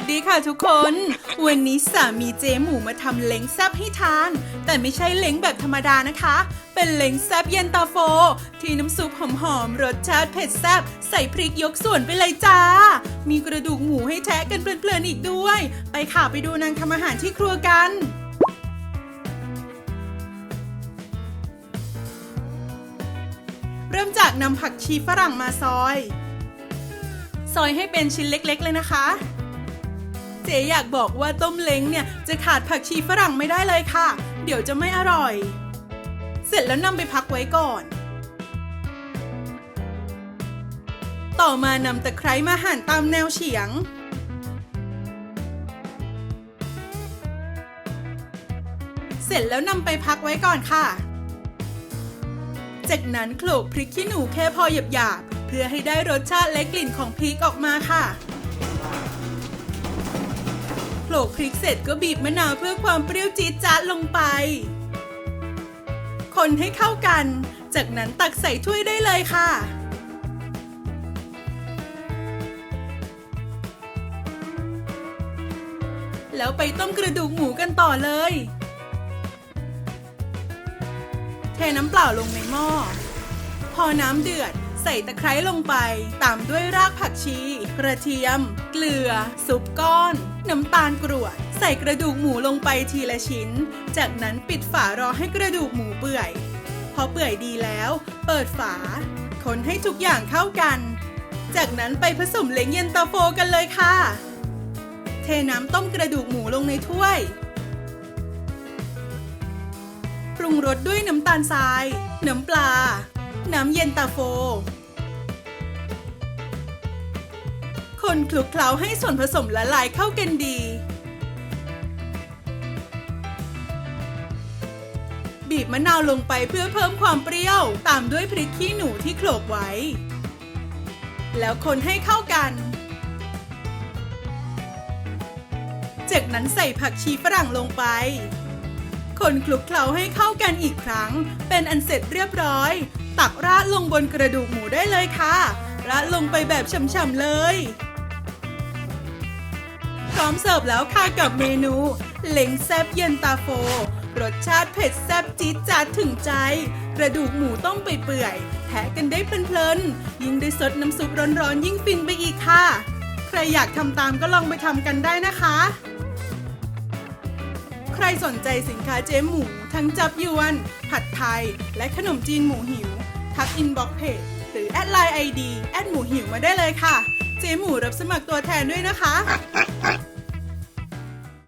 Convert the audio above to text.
สดีค่ะทุกคน วันนี้สามีเจหมูมาทำเล้งแซบให้ทาน แต่ไม่ใช่เล้งแบบธรรมดานะคะ เป็นเล้งแซบเย็นตาโฟ ที่น้ำซุปหอมๆรสชาติเผ็ดแซบใส่พริกยกส่วนไปเลยจ้า มีกระดูกหมูให้แทะกันเพลินๆอีกด้วย ไปข่าไปดูนางทำอาหารที่ครัวกันเริ่มจากนำผักชีฝรั่งมาซอย ซอยให้เป็นชิ้นเล็กๆเลยนะคะ จ๊อยากบอกว่าต้มเล้งเนี่ยจะขาดผักชีฝรั่งไม่ได้เลยค่ะ เดี๋ยวจะไม่อร่อย เสร็จแล้วนำไปพักไว้ก่อน ต่อมานำตะไคร้มาหั่นตามแนวเฉียง เสร็จแล้วนำไปพักไว้ก่อนค่ะ จากนั้นโขลกพริกขี้หนูแค่พอหยาบๆเพื่อให้ได้รสชาติและกลิ่นของพริกออกมาค่ะ โขลกพริกเสร็จก็บีบมะนาวเพื่อความเปรี้ยวจี๊ดจ๊าดลงไป คนให้เข้ากัน จากนั้นตักใส่ถ้วยได้เลยค่ะ แล้วไปต้มกระดูกหมูกันต่อเลย เทน้ำเปล่าลงในหม้อ พอน้ำเดือด ใส่ตะไคร้ลงไป ตามด้วยรากผักชี กระเทียม เกลือ ซุปก้อน น้ำตาลกรวด ใส่กระดูกหมูลงไปทีละชิ้น จากนั้นปิดฝารอให้กระดูกหมูเปื่อย พอเปื่อยดีแล้ว เปิดฝา คนให้ทุกอย่างเข้ากัน จากนั้นไปผสมเล้งเย็นตาโฟกันเลยค่ะ เทน้ำต้มกระดูกหมูลงในถ้วยปรุงรสด้วยน้ำตาลทราย น้ำปลา น้ำเย็นตาโฟ คนคลุกเคล้าให้ส่วนผสมละลายเข้ากันดี บีบมะนาวลงไปเพื่อเพิ่มความเปรี้ยว ตามด้วยพริกขี้หนูที่โขลกไว้ แล้วคนให้เข้ากัน จากนั้นใส่ผักชีฝรั่งลงไป คนคลุกเคล้าให้เข้ากันอีกครั้ง เป็นอันเสร็จเรียบร้อย ตักราดลงบนกระดูกหมูได้เลยค่ะ ราดลงไปแบบฉ่ำๆเลย พร้อมเสิร์ฟแล้วค่ะกับเมนู เล้งแซบเย็นตาโฟ รสชาติเผ็ดแซบจี๊ดจ๊าดถึงใจ กระดูกหมูต้มไปเปื่อยๆแทะกันได้เพลินๆยิ่งได้สดน้ำซุปร้อนๆยิ่งฟินไปอีกค่ะ ใครอยากทำตามก็ลองไปทำกันได้นะคะ รสนใจสินค้าเจ๊หมู ทั้งจับยวน ผัดไทย และขนมจีนหมูหิว ทักอินบ็อกเพจหรือแอดไลน์ไอดีแอดหมูหิวมาได้เลยค่ะ เจ๊หมูรับสมัครตัวแทนด้วยนะคะ